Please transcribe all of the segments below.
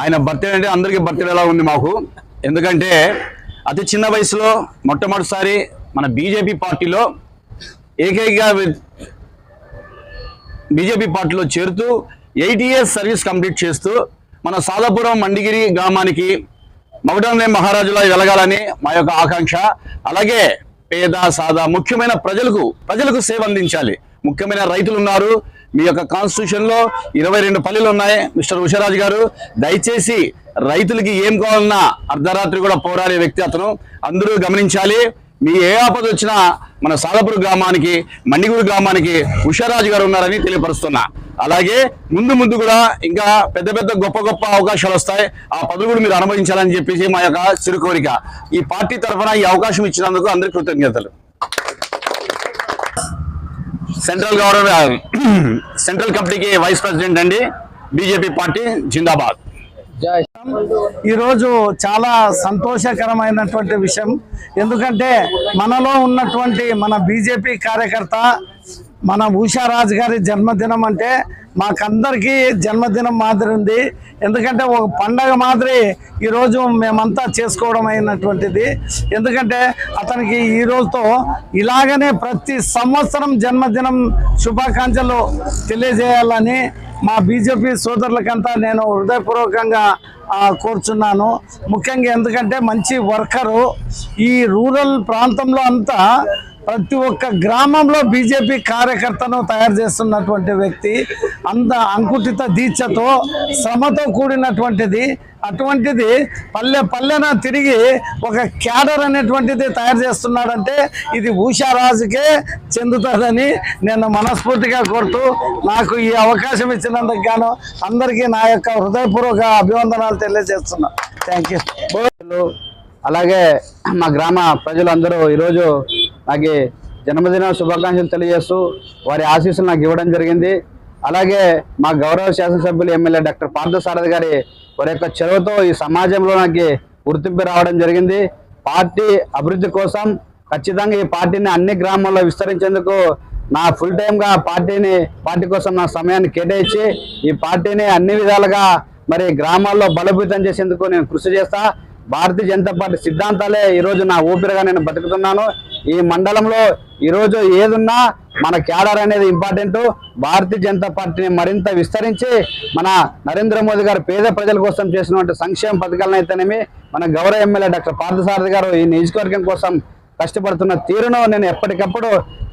ఆయన బర్త్డే అంటే అందరికీ బర్త్డేలా ఉంది మాకు. ఎందుకంటే అతి చిన్న వయసులో మొట్టమొదటిసారి మన బీజేపీ పార్టీలో ఏకైక బీజేపీ పార్టీలో చేరుతూ ఎయిట్ ఇయర్స్ సర్వీస్ కంప్లీట్ చేస్తూ మన సాదాపురం మండిగిరి గ్రామానికి మగడంలే మహారాజులా వెలగాలని మా యొక్క ఆకాంక్ష. అలాగే పేద సాదా ముఖ్యమైన ప్రజలకు ప్రజలకు సేవ అందించాలి. ముఖ్యమైన రైతులు ఉన్నారు. మీ యొక్క కాన్స్టిట్యూషన్లో ఇరవై రెండు పల్లెలు ఉన్నాయి మిస్టర్ ఉషారాజు గారు. దయచేసి రైతులకి ఏం కావాలన్నా అర్ధరాత్రి కూడా పోరాడే వ్యక్తి అతను. అందరూ గమనించాలి. మీ ఏ ఆపద వచ్చినా మన సాలపూర్ గ్రామానికి మండిగూరు గ్రామానికి ఉషారాజు గారు ఉన్నారని తెలియపరుస్తున్నా. అలాగే ముందు ముందు కూడా ఇంకా పెద్ద పెద్ద గొప్ప గొప్ప అవకాశాలు వస్తాయి. ఆ పదవి కూడా మీరు అనుభవించాలని చెప్పేసి మా యొక్క చిరు కోరిక ఈ పార్టీ తరఫున ఈ అవకాశం ఇచ్చినందుకు అందరికీ కృతజ్ఞతలు. సెంట్రల్ గవర్నమెంట్ సెంట్రల్ కమిటీకి వైస్ ప్రెసిడెంట్ అండి బీజేపీ పార్టీ జిందాబాద్. ఈరోజు చాలా సంతోషకరమైనటువంటి విషయం. ఎందుకంటే మనలో ఉన్నటువంటి మన బీజేపీ కార్యకర్త మన ఉషారాజు గారి జన్మదినం అంటే మాకందరికీ జన్మదినం మాదిరి ఉంది. ఎందుకంటే ఒక పండగ మాదిరి ఈరోజు మేమంతా చేసుకోవడం అయినటువంటిది. ఎందుకంటే అతనికి ఈ రోజుతో ఇలాగనే ప్రతి సంవత్సరం జన్మదినం శుభాకాంక్షలు తెలియజేయాలని మా బీజేపీ సోదరులకంతా నేను హృదయపూర్వకంగా కోరుచున్నాను. ముఖ్యంగా ఎందుకంటే మంచి వర్కరు ఈ రూరల్ ప్రాంతంలో అంతా ప్రతి ఒక్క గ్రామంలో బీజేపీ కార్యకర్తను తయారు చేస్తున్నటువంటి వ్యక్తి అంత అంకుటిత దీక్షతో శ్రమతో కూడినటువంటిది. అటువంటిది పల్లె పల్లెన తిరిగి ఒక క్యాడర్ అనేటువంటిది తయారు చేస్తున్నాడంటే ఇది ఉషారాజుకే చెందుతుందని నేను మనస్ఫూర్తిగా కోరుతూ నాకు ఈ అవకాశం ఇచ్చినందుకు గాను అందరికీ నా యొక్క హృదయపూర్వక అభివందనాలు తెలియజేస్తున్నా. థ్యాంక్ యూ అలాగే మా గ్రామ ప్రజలందరూ ఈరోజు నాకు జన్మదిన శుభాకాంక్షలు తెలియజేస్తూ వారి ఆశీస్సులు నాకు ఇవ్వడం జరిగింది. అలాగే మా గౌరవ శాసనసభ్యులు ఎమ్మెల్యే డాక్టర్ పార్థసారథి గారి వారి యొక్క చెరువుతో ఈ సమాజంలో నాకు గుర్తింపు రావడం జరిగింది. పార్టీ అభివృద్ధి కోసం ఖచ్చితంగా ఈ పార్టీని అన్ని గ్రామాల్లో విస్తరించేందుకు నా ఫుల్ టైమ్గా పార్టీని పార్టీ కోసం నా సమయాన్ని కేటాయించి ఈ పార్టీని అన్ని విధాలుగా మరి గ్రామాల్లో బలోపేతం చేసేందుకు నేను కృషి చేస్తా. భారతీయ జనతా పార్టీ సిద్ధాంతాలే ఈరోజు నా ఊపిరిగా నేను బతుకుతున్నాను. ఈ మండలంలో ఈరోజు ఏదున్నా మన క్యాడర్ అనేది ఇంపార్టెంట్. భారతీయ జనతా పార్టీని మరింత విస్తరించి మన నరేంద్ర మోదీ గారు పేద ప్రజల కోసం చేసినటువంటి సంక్షేమ పథకాలను అయితేనేమి మన గౌరవ ఎమ్మెల్యే డాక్టర్ పార్థసారథి గారు ఈ నియోజకవర్గం కోసం కష్టపడుతున్న తీరును నేను ఎప్పటికప్పుడు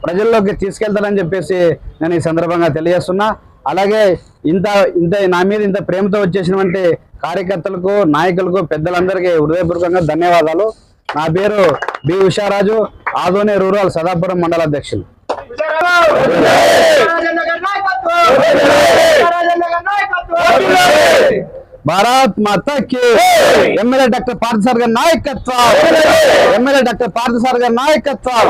ప్రజల్లోకి తీసుకెళ్తానని చెప్పేసి నేను ఈ సందర్భంగా తెలియజేస్తున్నా. అలాగే ఇంత ఇంత నా మీద ఇంత ప్రేమతో వచ్చేసినటువంటి కార్యకర్తలకు నాయకులకు పెద్దలందరికీ హృదయపూర్వకంగా ధన్యవాదాలు. నా పేరు బి ఉషారాజు ఆదోని రూరల్ సదాపురం మండల అధ్యక్షులు. భారత్ మాతకి. ఎమ్మెల్యే డాక్టర్ పార్థసార్ గారి నాయకత్వం. ఎమ్మెల్యే డాక్టర్ పార్థసార్ గారి నాయకత్వం.